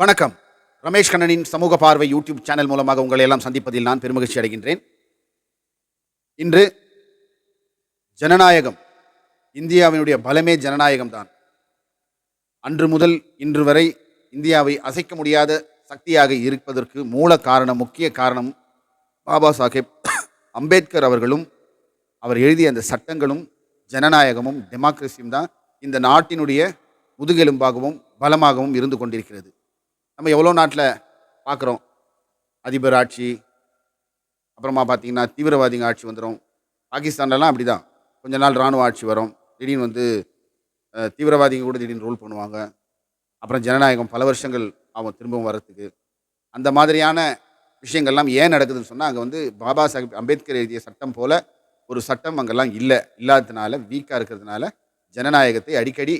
வணக்கம். ரமேஷ் கண்ணனின் சமூக பார்வை யூடியூப் சேனல் மூலமாக உங்களை எல்லாம் சந்திப்பதில் நான் பெருமகிழ்ச்சி அடைகின்றேன். இன்று ஜனநாயகம் இந்தியாவினுடைய பலமே ஜனநாயகம் தான் அன்று முதல் இன்று வரை இந்தியாவை அசைக்க முடியாத சக்தியாக இருப்பதற்கு மூல காரணம் முக்கிய காரணம் பாபா சாஹேப் அம்பேத்கர் அவர்களும் அவர் எழுதிய அந்த சட்டங்களும் ஜனநாயகமும் டெமோக்ரஸியும் தான் இந்த நாட்டினுடைய முதுகெலும்பாகவும் பலமாகவும் இருந்து கொண்டிருக்கிறது. நம்ம எவ்வளோ நாட்டில் பார்க்குறோம்? அதிபர் ஆட்சி அப்புறமா பார்த்திங்கன்னா தீவிரவாதிங்க ஆட்சி வந்துடும் பாகிஸ்தான்லலாம் அப்படி தான் கொஞ்ச நாள் இராணுவ ஆட்சி வரும். திடீர்னு வந்து தீவிரவாதிங்க கூட திடீர்னு ரூல் பண்ணுவாங்க. அப்புறம் ஜனநாயகம் பல வருஷங்கள் ஆகும் திரும்பவும் வர்றதுக்கு. அந்த மாதிரியான விஷயங்கள்லாம் ஏன் நடக்குதுன்னு சொன்னால் அங்கே வந்து பாபா சாஹிப் அம்பேத்கர் எழுதிய சட்டம் போல் ஒரு சட்டம் அங்கெல்லாம் இல்லை. இல்லாததுனால வீக்காக இருக்கிறதுனால ஜனநாயகத்தை அடிக்கடி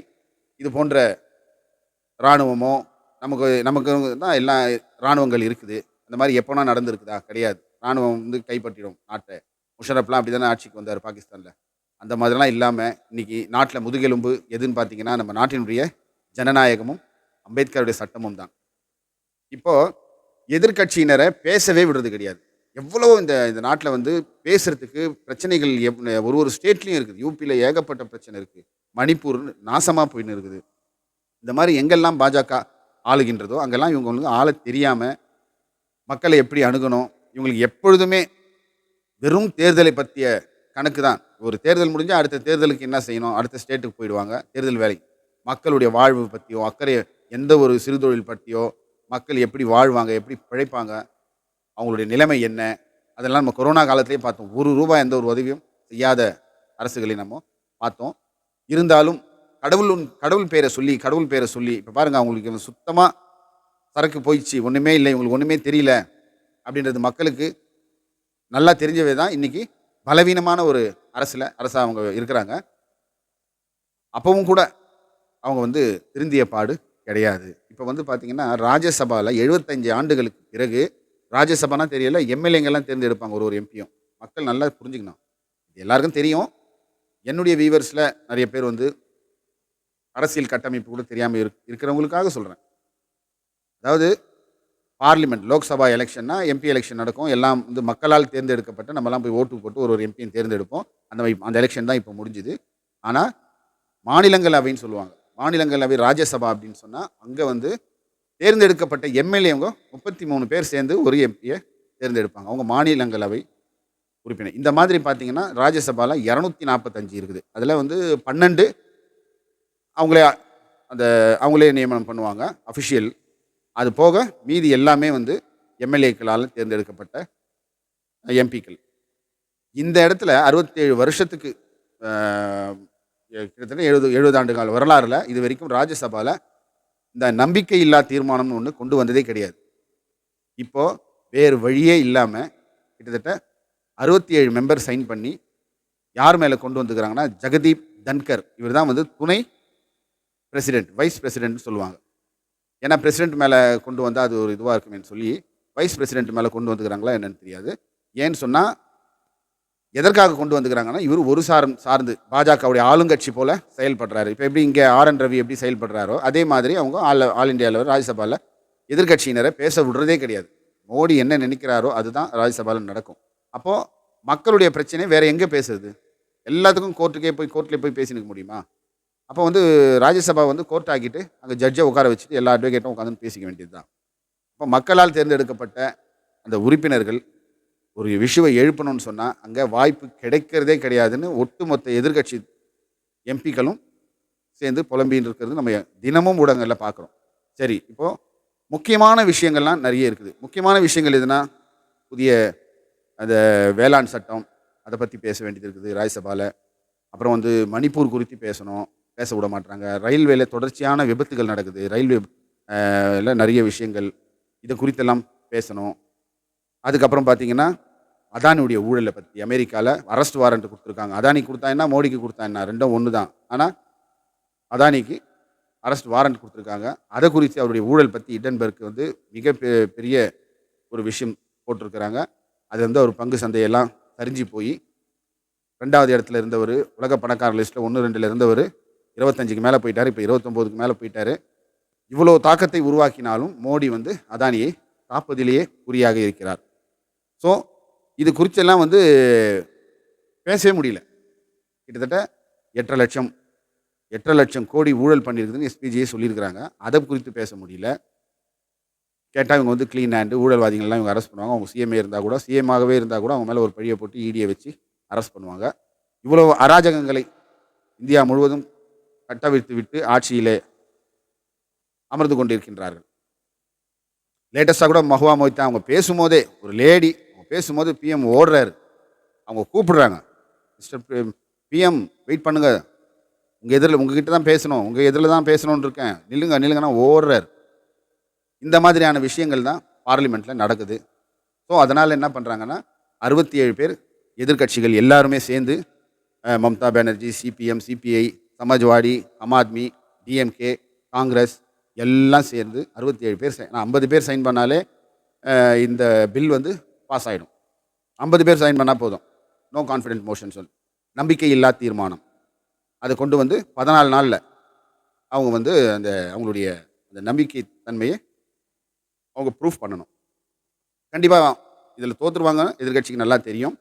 இது போன்ற இராணுவமோ நமக்கு நமக்கு தான் எல்லா இராணுவங்கள் இருக்குது. அந்த மாதிரி எப்போனா நடந்திருக்குதா? கிடையாது. இராணுவம் வந்து கைப்பற்றிடும் நாட்டை. முஷரப்லாம் அப்படி தானே ஆட்சிக்கு வந்தார் பாகிஸ்தானில். அந்த மாதிரிலாம் இல்லாமல் இன்னைக்கு நாட்டில் முதுகெலும்பு எதுன்னு பார்த்தீங்கன்னா நம்ம நாட்டினுடைய ஜனநாயகமும் அம்பேத்கருடைய சட்டமும் தான். இப்போது எதிர்க்கட்சியினரை பேசவே விடுறது கிடையாது. எவ்வளோ இந்த இந்த நாட்டில் வந்து பேசுகிறதுக்கு பிரச்சனைகள் எவ் ஒரு ஒரு ஸ்டேட்லேயும் இருக்குது. யூபியில் ஏகப்பட்ட பிரச்சனை இருக்குது மணிப்பூர் நாசமாக போயின்னு இருக்குது. இந்த மாதிரி எங்கெல்லாம் பாஜக ஆளுகின்றதோ அங்கெல்லாம் இவங்களுக்கு ஆள தெரியாமல் மக்களை எப்படி அணுகணும் இவங்களுக்கு எப்பொழுதுமே வெறும் தேர்தலை பற்றிய கணக்கு தான். ஒரு தேர்தல் முடிஞ்சால் அடுத்த தேர்தலுக்கு என்ன செய்யணும் அடுத்த ஸ்டேட்டுக்கு போயிடுவாங்க தேர்தல் வேலை. மக்களுடைய வாழ்வு பற்றியோ அக்கறை எந்த ஒரு சிறுதொழில் பற்றியோ மக்கள் எப்படி வாழ்வாங்க எப்படி பிழைப்பாங்க அவங்களுடைய நிலைமை என்ன அதெல்லாம் நம்ம கொரோனா காலத்திலே பார்த்தோம். ஒரு ரூபாய் எந்த ஒரு உதவியும் செய்யாத அரசுகளை நம்ம பார்த்தோம். இருந்தாலும் கடவுள் கடவுள் பேரை சொல்லி கடவுள் பேரை சொல்லி இப்போ பாருங்கள் அவங்களுக்கு சுத்தமாக சரக்கு போயிடுச்சு ஒன்றுமே இல்லை இவங்களுக்கு ஒன்றுமே தெரியல அப்படின்றது மக்களுக்கு நல்லா தெரிஞ்சவே தான் இன்றைக்கி பலவீனமான ஒரு அரசில் அரசாக அவங்க இருக்கிறாங்க. அப்பவும் கூட அவங்க வந்து திருந்திய பாடு கிடையாது. இப்போ வந்து பார்த்திங்கன்னா ராஜ்யசபாவில் எழுபத்தஞ்சு ஆண்டுகளுக்கு பிறகு ராஜ்யசபானா தெரியல எம்எல்ஏங்கெல்லாம் தேர்ந்தெடுப்பாங்க ஒரு ஒரு எம்பியும். மக்கள் நல்லா புரிஞ்சுக்கணும். இது எல்லாருக்கும் தெரியும். என்னுடைய வியூவர்ஸில் நிறைய பேர் வந்து அரசியல் கட்டமைப்பு கூட தெரியாமல் இரு இருக்கிறவங்களுக்காக சொல்கிறேன் அதாவது பார்லிமெண்ட் லோக்சபா எலெக்ஷன்னா எம்பி எலெக்ஷன் நடக்கும். எல்லாம் வந்து மக்களால் தேர்ந்தெடுக்கப்பட்ட நம்மலாம் போய் ஓட்டு போட்டு ஒரு ஒரு எம்பியும் தேர்ந்தெடுப்போம். அந்த வை- அந்த எலெக்ஷன் தான் இப்போ முடிஞ்சுது. ஆனால் மாநிலங்களவைன்னு சொல்லுவாங்க. மாநிலங்களவை ராஜ்யசபா அப்படின்னு சொன்னால் அங்கே வந்து தேர்ந்தெடுக்கப்பட்ட எம்எல்ஏவங்க முப்பத்தி மூணு பேர் சேர்ந்து ஒரு எம்பியை தேர்ந்தெடுப்பாங்க. அவங்க மாநிலங்களவை உறுப்பினர். இந்த மாதிரி பார்த்தீங்கன்னா ராஜ்யசபாவில் இரநூத்தி நாற்பத்தஞ்சு இருக்குது. அதில் வந்து பன்னெண்டு அவங்களே அந்த அவங்களே நியமனம் பண்ணுவாங்க அஃபிஷியல் அது போக மீதி எல்லாமே வந்து எம்எல்ஏக்களால் தேர்ந்தெடுக்கப்பட்ட எம்பிக்கள் இந்த இடத்துல அறுபத்தேழு வருஷத்துக்கு கிட்டத்தட்ட எழுபது எழுபது ஆண்டு கால வரலாறுல இது வரைக்கும் ராஜ்யசபாவில் இந்த நம்பிக்கை இல்லா தீர்மானம்னு ஒன்று கொண்டு வந்ததே கிடையாது. இப்போது வேறு வழியே இல்லாமல் கிட்டத்தட்ட அறுபத்தி ஏழு மெம்பர் சைன் பண்ணி யார் மேலே கொண்டு வந்துக்கிறாங்கன்னா ஜெகதீப் தன்கர். இவர் தான் வந்து துணை பிரசிடென்ட் வைஸ் பிரசிடென்ட்னு சொல்லுவாங்க. ஏன்னா பிரசிடென்ட் மேலே கொண்டு வந்தால் அது ஒரு இதுவாக இருக்குமேன்னு சொல்லி வைஸ் பிரசிடென்ட் மேலே கொண்டு வந்துக்கிறாங்களா என்னன்னு தெரியாது. ஏன்னு சொன்னால் எதற்காக கொண்டு வந்துக்கிறாங்கன்னா இவர் ஒரு சாரம் சார்ந்து பாஜகவுடைய ஆளுங்கட்சி போல் செயல்படுறாரு. இப்போ எப்படி இங்கே ஆர் என் ரவி எப்படி செயல்படுறாரோ அதே மாதிரி அவங்க ஆல் ஆல் இந்தியா லெவல் ராஜ்யசபாவில் எதிர்கட்சியினரை பேச விடுறதே கிடையாது. மோடி என்ன நினைக்கிறாரோ அதுதான் ராஜ்யசபாவில் நடக்கும். அப்போது மக்களுடைய பிரச்சனை வேறு எங்கே பேசுறது? எல்லாத்துக்கும் கோர்ட்டுக்கே போய் கோர்ட்லேயே போய் பேசினுக்க முடியுமா? அப்போ வந்து ராஜ்யசபா வந்து கோர்ட் ஆக்கிட்டு அங்கே ஜட்ஜை உட்கார வச்சுட்டு எல்லா அட்வொகேட்டும் உட்காந்து பேசிக்க வேண்டியது தான் அப்போ மக்களால் தேர்ந்தெடுக்கப்பட்ட அந்த உறுப்பினர்கள் ஒரு விஷுவை எழுப்பணும்னு சொன்னால் அங்கே வாய்ப்பு கிடைக்கிறதே கிடையாதுன்னு ஒட்டுமொத்த எதிர்க்கட்சி எம்பிக்களும் சேர்ந்து புலம்பின்னு இருக்கிறது நம்ம தினமும் ஊடகங்களில் பார்க்குறோம் சரி இப்போது முக்கியமான விஷயங்கள்லாம் நிறைய இருக்குது. முக்கியமான விஷயங்கள் எதுனா புதிய அந்த வேளாண் சட்டம் அதை பற்றி பேச வேண்டியது இருக்குது ராஜ்யசபாவில் அப்புறம் வந்து மணிப்பூர் குறித்து பேசணும். பேச விட மாட்டாங்க ரயில்வேல தொடர்ச்சியான விபத்துகள் நடக்குது. ரயில்வே அஹ், நிறைய விஷயங்கள். இதை குறித்தெல்லாம் பேசணும். அதுக்கப்புறம் பார்த்தீங்கன்னா அதானியுடைய ஊழலை பற்றி அமெரிக்காவில் அரெஸ்ட் வாரண்ட் கொடுத்துருக்காங்க. அதானி கொடுத்தா என்ன? மோடிக்கு கொடுத்தா என்ன? ரெண்டும் ஒன்று தான் ஆனால் அதானிக்கு அரெஸ்ட் வாரண்ட் கொடுத்துருக்காங்க. அதை குறித்து அவருடைய ஊழல் பற்றி இடன்பெருக்கு வந்து மிக பெரிய ஒரு விஷயம் போட்டிருக்கிறாங்க. அது வந்து அவர் பங்கு சந்தையெல்லாம் சரிஞ்சு போய் ரெண்டாவது இடத்துல இருந்தவர் உலக பணக்காரர் லிஸ்ட்டில் ஒன்று ரெண்டில் இருந்தவர் இருபத்தஞ்சுக்கு மேலே போயிட்டார் இப்போ இருபத்தொம்போதுக்கு மேலே போயிட்டார். இவ்வளோ தாக்கத்தை உருவாக்கினாலும் மோடி வந்து அதானியை காப்பதிலேயே குறியாக இருக்கிறார். ஸோ இது குறிச்செல்லாம் வந்து பேசவே முடியல. கிட்டத்தட்ட எட்டரை லட்சம் எட்டரை லட்சம் கோடி ஊழல் பண்ணியிருக்குதுன்னு எஸ்பிஜியே சொல்லியிருக்கிறாங்க. அதை குறித்து பேச முடியல. கேட்டால் இவங்க வந்து க்ளீன் ஹேண்டு ஊழல்வாதிகள்லாம் இவங்க அரெஸ்ட் பண்ணுவாங்க. அவங்க சிஎம்ஏ இருந்தால் கூட சிஎம்மாகவே இருந்தால் கூட அவங்க மேலே ஒரு பழியை போட்டு இடியை வச்சு அரெஸ்ட் பண்ணுவாங்க. இவ்வளோ அராஜகங்களை இந்தியா முழுவதும் கட்டவிழ்த்து விட்டு ஆட்சியிலே அமர்ந்து கொண்டிருக்கின்றார்கள். லேட்டஸ்ட்டாக கூட மஹுவா மொய்தா அவங்க பேசும்போதே ஒரு லேடி அவங்க பேசும்போது பிஎம் ஓடுறாரு. அவங்க கூப்பிடுறாங்க. மிஸ்டர் பிஎம் வெயிட் பண்ணுங்க. உங்கள் எதிரில் உங்ககிட்ட தான் பேசணும். உங்கள் எதிரில் தான் பேசணும்னு இருக்கேன். நில்லுங்க நில்லுங்கன்னா ஓடுறாரு. இந்த மாதிரியான விஷயங்கள் தான் பார்லிமெண்ட்டில் நடக்குது. ஸோ அதனால் என்ன பண்ணுறாங்கன்னா அறுபத்தி ஏழு பேர் எதிர்க்கட்சிகள் எல்லாருமே சேர்ந்து Mamata Banerjee CPM CPI Samajwadi Aam Aadmi DMK Congress எல்லாம் சேர்ந்து அறுபத்தி ஏழு பேர் சை- நான் ஐம்பது பேர் சைன் பண்ணாலே இந்த பில் வந்து பாஸ் ஆகிடும் ஐம்பது பேர் சைன் பண்ணால் போதும். நோ கான்ஃபிடென்ட் மோஷன் சொல் நம்பிக்கை இல்லா தீர்மானம். அதை கொண்டு வந்து பதினாலு நாளில் அவங்க வந்து அந்த அவங்களுடைய அந்த நம்பிக்கை தன்மையை அவங்க ப்ரூஃப் பண்ணணும். கண்டிப்பாக இதில் தோற்றுருவாங்க எதிர்க்கட்சிக்கு நல்லா தெரியும்.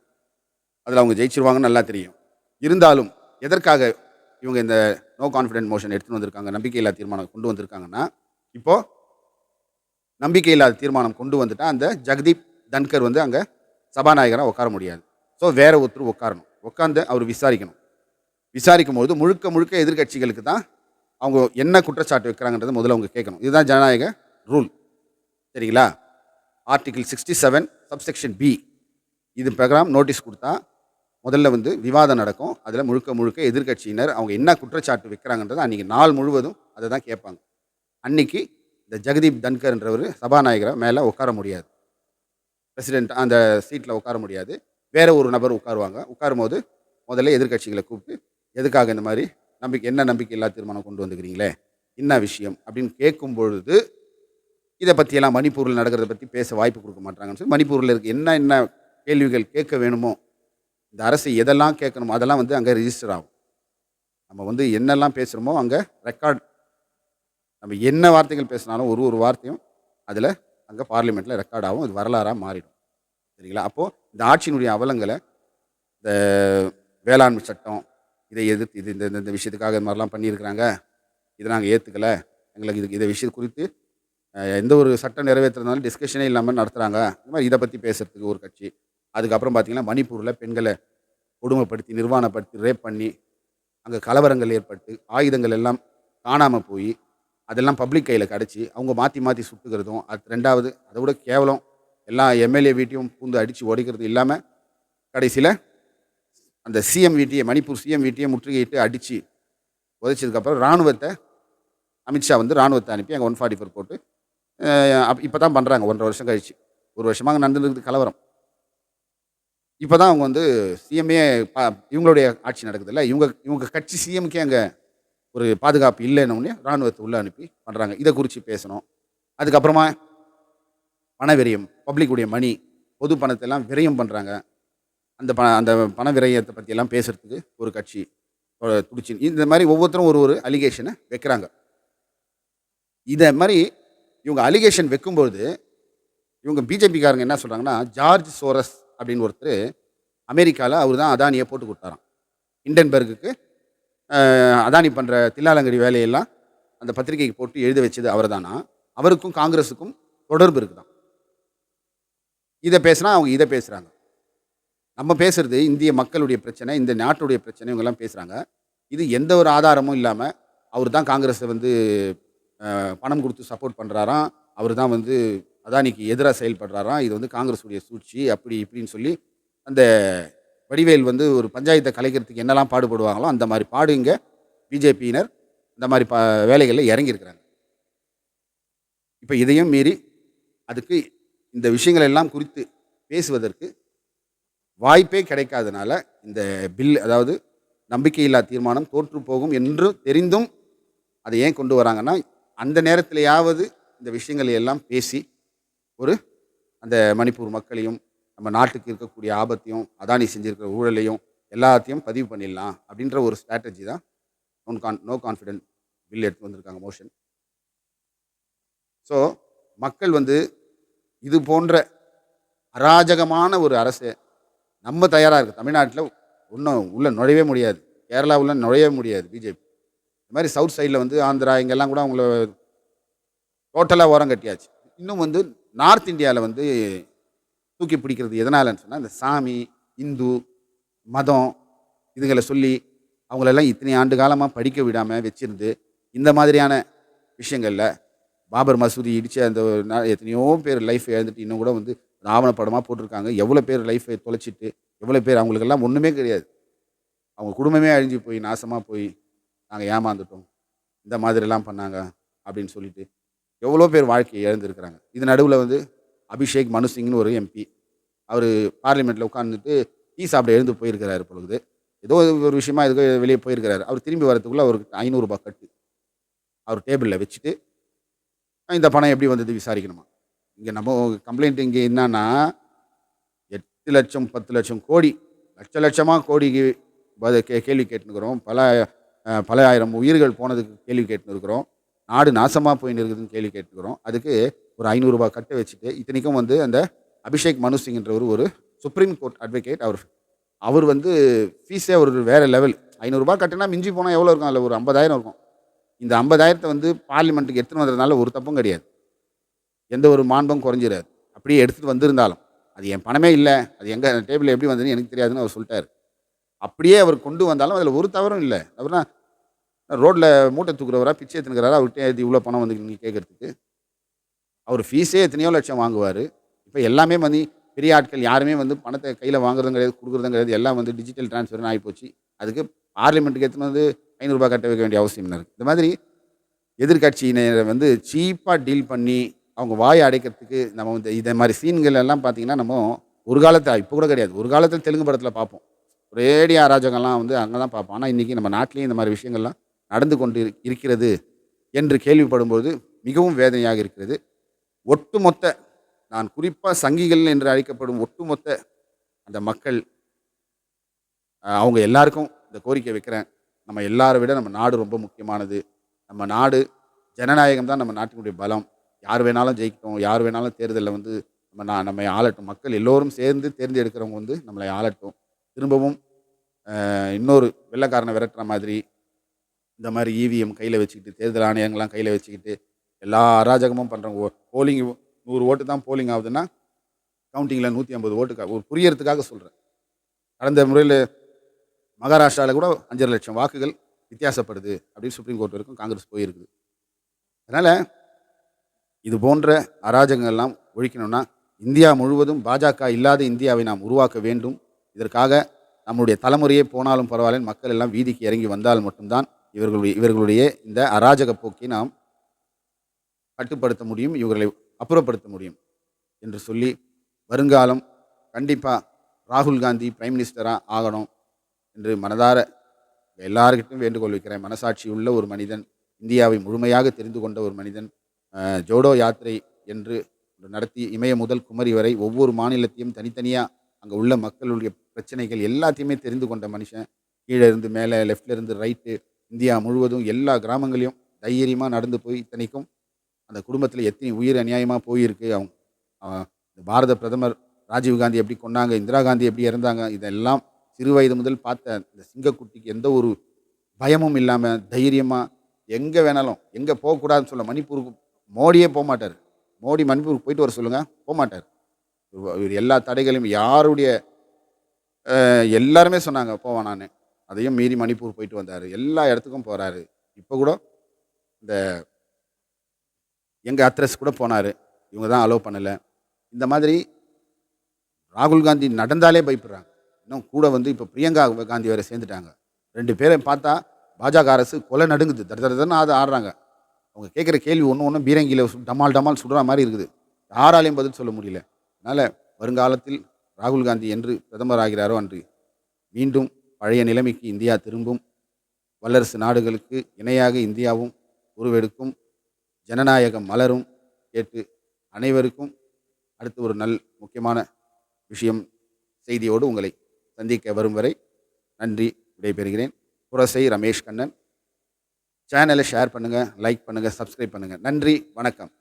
அதில் அவங்க ஜெயிச்சிருவாங்கன்னு நல்லா தெரியும். இருந்தாலும் எதற்காக இவங்க இந்த நோ கான்ஃபிடென்ட் மோஷன் எடுத்துன்னு வந்திருக்காங்க நம்பிக்கை இல்லாத தீர்மானம் கொண்டு வந்திருக்காங்கன்னா இப்போது நம்பிக்கையில்லாத தீர்மானம் கொண்டு வந்துட்டால் அந்த ஜெகதீப் தன்கர் வந்து அங்கே சபாநாயகராக உட்கார முடியாது. ஸோ வேற ஒருத்தர் உட்காரணும். உட்காந்து அவர் விசாரிக்கணும். விசாரிக்கும் போது முழுக்க முழுக்க எதிர்க்கட்சிகளுக்கு தான் அவங்க என்ன குற்றச்சாட்டு வைக்கிறாங்கன்றதை முதல்ல அவங்க கேட்கணும். இதுதான் ஜனநாயக ரூல் சரிங்களா? Article sixty seven subsection B இது பிரகாரம் நோட்டீஸ் கொடுத்தா முதல்ல வந்து விவாதம் நடக்கும். அதில் முழுக்க முழுக்க எதிர்க்கட்சியினர் அவங்க என்ன குற்றச்சாட்டு வைக்கிறாங்கன்றதை அன்றைக்கி நாள் முழுவதும் அதை தான் கேட்பாங்க. அன்னைக்கு இந்த ஜெகதீப் தன்கர்ன்றவர் சபாநாயகரை மேலே உட்கார முடியாது. பிரசிடெண்ட் அந்த சீட்டில் உட்கார முடியாது. வேற ஒரு நபர் உட்காருவாங்க. உட்காரும்போது முதல்ல எதிர்க்கட்சிகளை கூப்பிட்டு எதுக்காக இந்த மாதிரி நம்பிக்கை என்ன நம்பிக்கை இல்லா தீர்மானம் கொண்டு வந்துக்கிறீங்களே? என்ன விஷயம்? அப்படின்னு கேட்கும் பொழுது இதை பற்றியெல்லாம் மணிப்பூரில் நடக்கிறத பற்றி பேச வாய்ப்பு கொடுக்க மாட்டாங்கன்னு சொல்லி மணிப்பூரில் இருக்க என்ன என்ன கேள்விகள் கேட்க வேணுமோ இந்த அரசு எதெல்லாம் கேட்கணுமோ அதெல்லாம் வந்து அங்கே ரிஜிஸ்டர் ஆகும். நம்ம வந்து என்னெல்லாம் பேசுகிறோமோ அங்கே ரெக்கார்ட் நம்ம என்ன வார்த்தைகள் பேசினாலும் ஒரு ஒரு வார்த்தையும் அதில் அங்கே பார்லிமெண்ட்டில் ரெக்கார்ட் ஆகும். இது வரலாறாக மாறிடும். சரிங்களா? அப்போது இந்த ஆட்சியினுடைய அவலங்களை இந்த வேளாண்மை சட்டம் இதை எதிர்த்து இது இந்த இந்த- விஷயத்துக்காக இந்த மாதிரிலாம் பண்ணியிருக்கிறாங்க. இதை நாங்கள் ஏற்றுக்கலை எங்களுக்கு இது இதை விஷயம் குறித்து எந்த ஒரு சட்டம் நிறைவேற்றுறதுனாலும் டிஸ்கஷனே இல்லாமல் நடத்துகிறாங்க இந்த மாதிரி இதை பற்றி பேசுகிறதுக்கு ஒரு கட்சி. அதுக்கப்புறம் பார்த்திங்கன்னா மணிப்பூரில் பெண்களை கொடுமைப்படுத்தி நிர்வாணப்படுத்தி ரேப் பண்ணி அங்கே கலவரங்கள் ஏற்பட்டு ஆயுதங்கள் எல்லாம் காணாமல் போய் அதெல்லாம் பப்ளிக் கையில் கிடச்சி அவங்க மாற்றி மாற்றி சுட்டுக்கிறதும் அது ரெண்டாவது அதை விட கேவலம் எல்லா எம்எல்ஏ வீட்டையும் பூந்து அடித்து உடைக்கிறது இல்லாமல் கடைசியில் அந்த சிஎம் வீட்டையே மணிப்பூர் சிஎம் வீட்டையே முற்றுகையிட்டு அடித்து உதைச்சதுக்கப்புறம் இராணுவத்தை அமித்ஷா வந்து இராணுவத்தை அனுப்பி அங்கே ஒன் ஃபார்ட்டி ஃபோர் போட்டு இப்போ தான் பண்ணுறாங்க ஒன்றரை வருஷம் கழிச்சு. ஒரு வருஷமாக நடந்துருக்குது கலவரம். இப்போ தான் அவங்க வந்து சிஎம்ஏ பா இவங்களுடைய ஆட்சி நடக்குதுல்ல? இவங்க இவங்க கட்சி சிஎம்கே அங்கே ஒரு பாதுகாப்பு இல்லைன்னொடனே இராணுவத்தை உள்ளே அனுப்பி பண்ணுறாங்க இதை குறித்து பேசணும். அதுக்கப்புறமா பண விரயம் பப்ளிக்குடைய மணி பொது பணத்தை எல்லாம் விரயம் பண்ணுறாங்க அந்த பண அந்த பண விரயத்தை பற்றியெல்லாம் பேசுகிறதுக்கு ஒரு கட்சி துடிச்சு இந்த மாதிரி ஒவ்வொருத்தரும் ஒரு ஒரு அலிகேஷனை வைக்கிறாங்க. இதை மாதிரி இவங்க அலிகேஷன் வைக்கும்பொழுது இவங்க பிஜேபிக்காரங்க என்ன சொல்கிறாங்கன்னா ஜார்ஜ் சோரஸ் அப்படின்னு ஒருத்தர் அமெரிக்காவில் அவர் தான் அதானியை போட்டு கொடுத்தாராம். இண்டன்பர்குக்கு அதானி பண்ணுற தில்லாலங்கடி வேலையெல்லாம் அந்த பத்திரிகைக்கு போட்டு எழுத வச்சது அவர் தானா அவருக்கும் காங்கிரஸுக்கும் தொடர்பு இருக்குதான். இதை பேசுனா அவங்க இதை பேசுகிறாங்க நம்ம பேசுறது இந்திய மக்களுடைய பிரச்சனை இந்த நாட்டுடைய பிரச்சனை இவங்கெல்லாம் பேசுகிறாங்க இது எந்த ஒரு ஆதாரமும் இல்லாமல் அவர் தான் காங்கிரஸை வந்து பணம் கொடுத்து சப்போர்ட் பண்ணுறாராம் அவர் தான் வந்து அதானிக்கு எதிராக செயல்படுறாராம் இது வந்து காங்கிரஸுடைய சூழ்ச்சி அப்படி இப்படின்னு சொல்லி அந்த வடிவேல் வந்து ஒரு பஞ்சாயத்தை கலைக்கிறதுக்கு என்னெல்லாம் பாடுபடுவாங்களோ அந்த மாதிரி பாடுங்க பிஜேபியினர் இந்த மாதிரி ப வேலைகளில் இறங்கியிருக்கிறாங்க. இப்போ இதையும் மீறி அதுக்கு இந்த விஷயங்கள் எல்லாம் குறித்து பேசுவதற்கு வாய்ப்பே கிடைக்காதனால இந்த பில் அதாவது நம்பிக்கையில்லா தீர்மானம் தோற்று போகும் என்று தெரிந்தும் அதை ஏன் கொண்டு வராங்கன்னா அந்த நேரத்திலேயாவது இந்த விஷயங்களை எல்லாம் பேசி ஒரு அந்த மணிப்பூர் மக்களையும் நம்ம நாட்டுக்கு இருக்கக்கூடிய ஆபத்தையும் அதானி செஞ்சிருக்கிற ஊழலையும் எல்லாத்தையும் பதிவு பண்ணிடலாம் அப்படின்ற ஒரு ஸ்ட்ராட்டஜி தான் non con no confident bill எடுத்து வந்திருக்காங்க மோஷன் ஸோ மக்கள் வந்து இது போன்ற அராஜகமான ஒரு அரசை நம்ம தயாராக இருக்குது தமிழ்நாட்டில் ஒன்றும் உள்ளே நுழையவே முடியாது. கேரளா நுழையவே முடியாது பிஜேபி. இந்த மாதிரி சவுத் சைடில் வந்து ஆந்திரா இங்கெல்லாம் கூட அவங்கள டோட்டலாக ஓரம் கட்டியாச்சு. இன்னும் வந்து நார்த் இந்தியாவில் வந்து தூக்கி பிடிக்கிறது எதனாலன்னு சொன்னால் இந்த சாமி இந்து மதம் இதுங்களை சொல்லி அவங்களெல்லாம் இத்தனை ஆண்டு காலமாக படிக்க விடாமல் வச்சிருந்து இந்த மாதிரியான விஷயங்களில் பாபர் மசூதி இடித்த அந்த எத்தனையோ பேர் லைஃப் இழந்துட்டு இன்னும் கூட வந்து ராவண ஆவணப்படமாக போட்டிருக்காங்க. எவ்வளோ பேர் லைஃப்பை தொலைச்சிட்டு எவ்வளோ பேர் அவங்களுக்கெல்லாம் ஒன்றுமே கிடையாது. அவங்க குடும்பமே அழிஞ்சு போய் நாசமாக போய் நாங்கள் ஏமாந்துட்டோம். இந்த மாதிரிலாம் பண்ணாங்க அப்படின்னு சொல்லிட்டு எவ்வளோ பேர் வாழ்க்கையை இழந்திருக்கிறாங்க. இது நடுவில் வந்து அபிஷேக் மனு சிங்னு ஒரு எம்பி அவர் பார்லிமெண்ட்டில் உட்காந்துட்டு டீ சாப்பிட எழுந்து போயிருக்கிறாரு பொழுது. ஏதோ ஒரு விஷயமா இதுக்கு வெளியே போயிருக்கிறாரு. அவர் திரும்பி வரதுக்குள்ளே அவருக்கு ஐநூறுரூபா கட்டு. அவர் டேபிளில் வச்சுட்டு இந்த பணம் எப்படி வந்தது விசாரிக்கணுமா? இங்கே நம்ம கம்ப்ளைண்ட் இங்கே என்னன்னா எட்டு லட்சம் பத்து லட்சம் கோடி லட்ச லட்சமாக கோடிக்கு கே கேள்வி கேட்டுனுக்குறோம் பல பல ஆயிரம் உயிர்கள் போனதுக்கு கேள்வி கேட்டுன்னு இருக்கிறோம் நாடு நாசமாக போயின்னு இருக்குதுன்னு கேள்வி கேட்டுக்கிறோம். அதுக்கு ஒரு ஐநூறுரூபா கட்டை வச்சுட்டு இத்தனைக்கும் வந்து அந்த அபிஷேக் மனு சிங்ன்றவர் ஒரு சுப்ரீம் கோர்ட் அட்வொகேட் அவர். அவர் வந்து ஃபீஸே ஒரு வேறு லெவல் ஐநூறுரூபா கட்டினா மிஞ்சி போனால் எவ்வளோ இருக்கும்? அதில் ஒரு ஐம்பதாயிரம் இருக்கும். இந்த ஐம்பதாயிரத்தை வந்து பார்லிமெண்ட்டுக்கு எடுத்துன்னு வந்ததுனால ஒரு தப்பும் கிடையாது. எந்த ஒரு மாண்பும் குறைஞ்சிடாது அப்படியே எடுத்துகிட்டு வந்திருந்தாலும். அது என் பணமே இல்லை. அது எங்கே டேபிளில் எப்படி வந்ததுன்னு எனக்கு தெரியாதுன்னு அவர் சொல்லிட்டாரு. அப்படியே அவர் கொண்டு வந்தாலும் அதில் ஒரு தவறும் இல்லை. அவர்னா ரோட்டில் மூட்டை தூக்குறவரா பிச்சை எடுத்துக்கிறாரா அவர்கிட்ட இவ்வளோ பணம் வந்து நீங்கள் கேட்குறதுக்கு அவர் ஃபீஸே எத்தனையோ லட்சம் வாங்குவார். இப்போ எல்லாமே வந்து பெரிய ஆட்கள் யாருமே வந்து பணத்தை கையில் வாங்குறதும் கிடையாது கொடுக்குறதும் கிடையாது. எல்லாம் வந்து டிஜிட்டல் டிரான்ஸ்ஃபர்னு ஆகிப்போச்சு அதுக்கு பார்லிமெண்ட்டுக்கு எடுத்துன்னு வந்து ஐநூறுரூபா கட்ட வைக்க வேண்டிய அவசியம் இருக்குது இந்த மாதிரி எதிர்கட்சியினரை வந்து சீப்பாக டீல் பண்ணி அவங்க வாயை அடைக்கிறதுக்கு நம்ம வந்து இதை மாதிரி சீன்கள் எல்லாம் பார்த்தீங்கன்னா நம்ம ஒரு காலத்தில் இப்போ கூட கிடையாது. ஒரு காலத்தில் தெலுங்கு படத்தில் பார்ப்போம். ஒரேடி அராஜகம்லாம் வந்து அங்கே தான் பார்ப்போம். ஆனால் இன்றைக்கி நம்ம நாட்டிலேயும் இந்த மாதிரி விஷயங்கள்லாம் நடந்து கொண்டு இருக்கிறது என்று கேள்விப்படும்போது மிகவும் வேதனையாக இருக்கிறது. ஒட்டுமொத்த நான் குறிப்பாக சங்கிகள் என்று அழைக்கப்படும் ஒட்டுமொத்த அந்த மக்கள் அவங்க எல்லாருக்கும் இந்த கோரிக்கை வைக்கிறேன். நம்ம எல்லாரை விட நம்ம நாடு ரொம்ப முக்கியமானது. நம்ம நாடு ஜனநாயகம் தான் நம்ம நாட்டினுடைய பலம். யார் வேணாலும் ஜெயிக்கட்டும் யார் வேணாலும் தேர்தலில் வந்து நம்ம நான் நம்மை ஆளட்டும். மக்கள் எல்லோரும் சேர்ந்து தேர்ந்தெடுக்கிறவங்க வந்து நம்மளை ஆளட்டும். திரும்பவும் இன்னொரு வெள்ளைக்காரனை விரட்டுற மாதிரி இந்த மாதிரி இவிஎம் கையில் வச்சுக்கிட்டு தேர்தல் ஆணையங்கள்லாம் கையில் வச்சுக்கிட்டு எல்லா அராஜகமும் பண்ணுறாங்க போலிங் நூறு ஓட்டு தான் போலிங் ஆகுதுன்னா கவுண்டிங்கில் நூற்றி ஐம்பது ஓட்டுக்காக ஒரு புரியறதுக்காக சொல்கிறேன் கடந்த முறையில் மகாராஷ்டிராவில் கூட அஞ்சரை லட்சம் வாக்குகள் வித்தியாசப்படுது அப்படின்னு சுப்ரீம் கோர்ட் வரைக்கும் காங்கிரஸ் போயிருக்குது. அதனால் இது போன்ற அராஜகங்கள்லாம் ஒழிக்கணும்னா இந்தியா முழுவதும் பாஜக இல்லாத இந்தியாவை நாம் உருவாக்க வேண்டும். இதற்காக நம்முடைய தலைமுறையே போனாலும் பரவாயில்ல மக்கள் எல்லாம் வீதிக்கு இறங்கி வந்தால் மட்டும்தான் இவர்களுடைய இவர்களுடைய இந்த அராஜக போக்கை நாம் கட்டுப்படுத்த முடியும் இவர்களை அப்புறப்படுத்த முடியும் என்று சொல்லி வருங்காலம் கண்டிப்பாக ராகுல் காந்தி பிரைம் மினிஸ்டராக ஆகணும் என்று மனதார எல்லார்கிட்டும் வேண்டுகோள் வைக்கிறேன். மனசாட்சி உள்ள ஒரு மனிதன் இந்தியாவை முழுமையாக தெரிந்து கொண்ட ஒரு மனிதன் ஜோடோ யாத்திரை என்று நடத்தி இமய முதல் குமரி வரை ஒவ்வொரு மாநிலத்தையும் தனித்தனியாக அங்கே உள்ள மக்களுடைய பிரச்சனைகள் எல்லாத்தையுமே தெரிந்து கொண்ட மனுஷன். கீழே இருந்து மேலே லெஃப்ட்ல இருந்து ரைட்டு இந்தியா முழுவதும் எல்லா கிராமங்களையும் தைரியமாக நடந்து போய் இத்தனைக்கும் அந்த குடும்பத்தில் எத்தனை உயிர் அநியாயமாக போயிருக்கு அவங்க இந்த பாரத பிரதமர் ராஜீவ் காந்தி எப்படி கொண்டாங்க இந்திரா காந்தி எப்படி இறந்தாங்க இதெல்லாம் சிறு வயது முதல் பார்த்த இந்த சிங்கக்குட்டிக்கு எந்த ஒரு பயமும் இல்லாமல் தைரியமாக எங்கே வேணாலும் எங்கே போகக்கூடாதுன்னு சொல்ல மணிப்பூருக்கு மோடியே போக மாட்டார். மோடி மணிப்பூருக்கு போயிட்டு வர சொல்லுங்கள் போக மாட்டார். இவர் எல்லா தடைகளையும் யாருடைய எல்லாருமே சொன்னாங்க போவேன் நான். அதையும் மீறி மணிப்பூர் போயிட்டு வந்தார். எல்லா இடத்துக்கும் போகிறாரு இப்போ கூட இந்த எங்கள் அத்ரஸ் கூட போனார். இவங்க தான் அலோவ் பண்ணலை. இந்த மாதிரி ராகுல் காந்தி நடந்தாலே பயப்படுறாங்க. இன்னும் கூட வந்து இப்போ பிரியங்கா காந்தி வேறு சேர்ந்துட்டாங்க. ரெண்டு பேரையும் பார்த்தா பாஜக அரசு கொலை நடுங்குது. தட தடன்னு அது ஆடுறாங்க. அவங்க கேட்குற கேள்வி ஒன்று ஒன்று பீரங்கியில் டமால் டமால் சுடுற மாதிரி இருக்குது. யாராலையும் பதில் சொல்ல முடியல. அதனால் வருங்காலத்தில் ராகுல் காந்தி என்று பிரதமர் ஆகிறாரோ அன்று மீண்டும் பழைய நிலைமைக்கு இந்தியா திரும்பும். வல்லரசு நாடுகளுக்கு இணையாக இந்தியாவும் உருவெடுக்கும். ஜனநாயகம் மலரும் கேட்டு அனைவருக்கும் அடுத்து ஒரு நல் முக்கியமான விஷயம் செய்தியோடு உங்களை சந்திக்க வரும் வரை நன்றி விடைபெறுகிறேன். புரசை ரமேஷ் கண்ணன். சேனலை ஷேர் பண்ணுங்கள் லைக் பண்ணுங்கள் சப்ஸ்கிரைப் பண்ணுங்கள் நன்றி வணக்கம்.